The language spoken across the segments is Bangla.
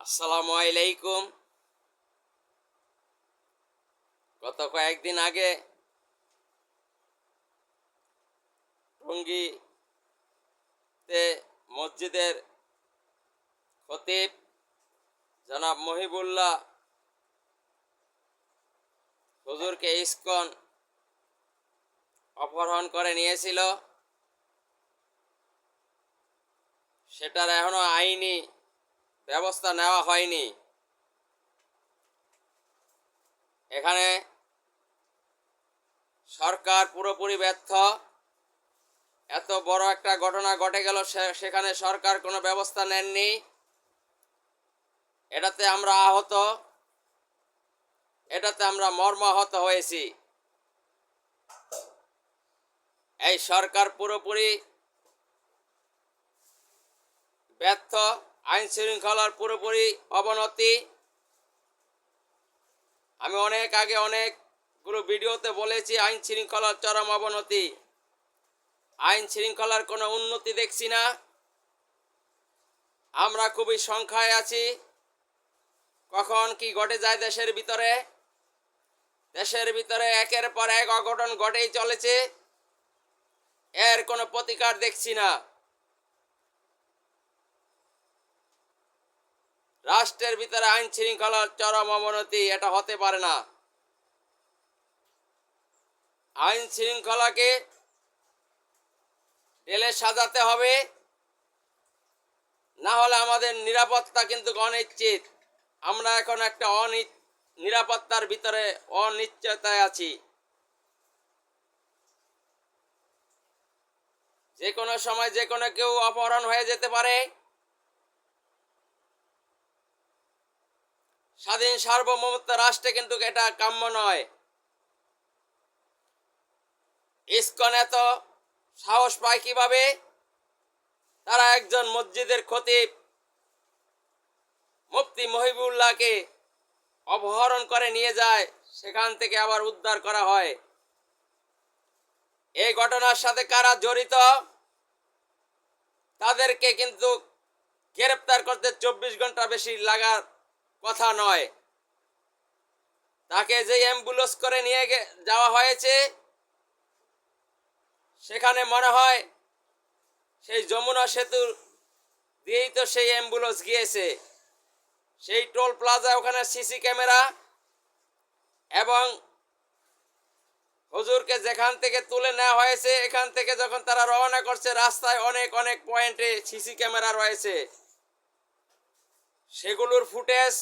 আসসালামু আলাইকুম। গত কয়েকদিন আগে টঙ্গীতে মসজিদের খতিব জনাব মহিবুল্লাহ হুজুরকে ইস্কন অপহরণ করে নিয়েছিল। সেটার এখনও আইনি ব্যবস্থা নেওয়া হয়নি। এখানে সরকার পুরোপুরি ব্যর্থ। এত বড় একটা ঘটনা ঘটে গেল সেখানে সরকার কোনো ব্যবস্থা নেননি। এটাতে আমরা আহত। এটাতে আমরা মর্মাহত হয়েছি। এই সরকার পুরোপুরি ব্যর্থ। আইন শৃঙ্খলার পুরোপুরি অবনতি। আমি অনেক আগে অনেকগুলো ভিডিওতে বলেছি আইন শৃঙ্খলার চরম অবনতি। আইন শৃঙ্খলার কোনো উন্নতি দেখছি না। আমরা খুবই সংখ্যায় আছি। কখন কি ঘটে যায় দেশের ভিতরে? দেশের ভিতরে একের পর এক অঘটন ঘটেই চলেছে। এর কোনো প্রতিকার দেখছি না। রাষ্ট্রের ভিতরে আইন শৃঙ্খলার চরম অবনতি, এটা হতে পারে না। আইন শৃঙ্খলাকে ঢেলে সাজাতে হবে, না হলে আমাদের নিরাপত্তা কিন্তু অনিশ্চিত। আমরা এখন একটা অনি, নিরাপত্তার ভিতরে অনিশ্চয়তায় আছি। যে কোনো সময় যে কোনো কেউ অপহরণ হয়ে যেতে পারে। স্বাধীন সার্বভৌমত্ব রাষ্ট্রে কিন্তু এটা কাম্য নয়। ইস্কন এত সাহস পায় কীভাবে? তারা একজন মসজিদের খতিব। মুফতি মহিবুল্লাহকে অপহরণ করে নিয়ে যায়, সেখান থেকে আবার উদ্ধার করা হয়। এই ঘটনার সাথে কারা জড়িত? তাদেরকে কিন্তু গ্রেপ্তার করতে চব্বিশ ঘণ্টা বেশি লাগার কথা নয়। তাকে যে অ্যাম্বুলেন্স করে নিয়ে যাওয়া হয়েছে, সেখানে মনে হয় সেই যমুনা সেতুর দিয়েই তো সেই অ্যাম্বুলেন্স গিয়েছে। সেই টোল প্লাজা, ওখানে সিসি ক্যামেরা এবং হজুরকে যেখান থেকে তুলে নেওয়া হয়েছে, এখান থেকে যখন তারা রওনা করছে, রাস্তায় অনেক অনেক পয়েন্টে সিসি ক্যামেরা রয়েছে। সেগুলোর ফুটেজ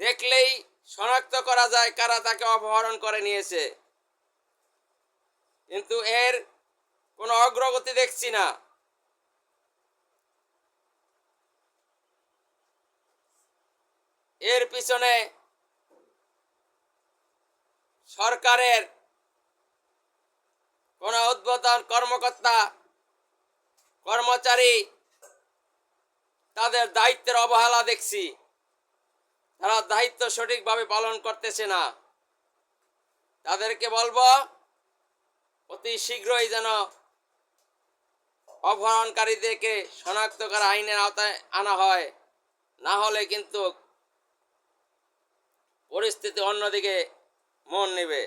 দেখলেই শনাক্ত করা যায় কারা তাকে অপহরণ করে নিয়েছে। কিন্তু এর কোনো অগ্রগতি দেখছি না। এর পিছনে সরকারের কোনো উদ্বোধন কর্মকর্তা, কর্মচারী তাদের দায়িত্বের অবহেলা দেখছি। তারা দায়িত্ব সঠিকভাবে পালন করতেছে না। তাদেরকে বলব, অতি শীঘ্রই যেন অপহরণকারীদেরকে শনাক্ত করা আইনের আওতায় আনা হয়। না হলে কিন্তু পরিস্থিতি অন্যদিকে মন নেবে।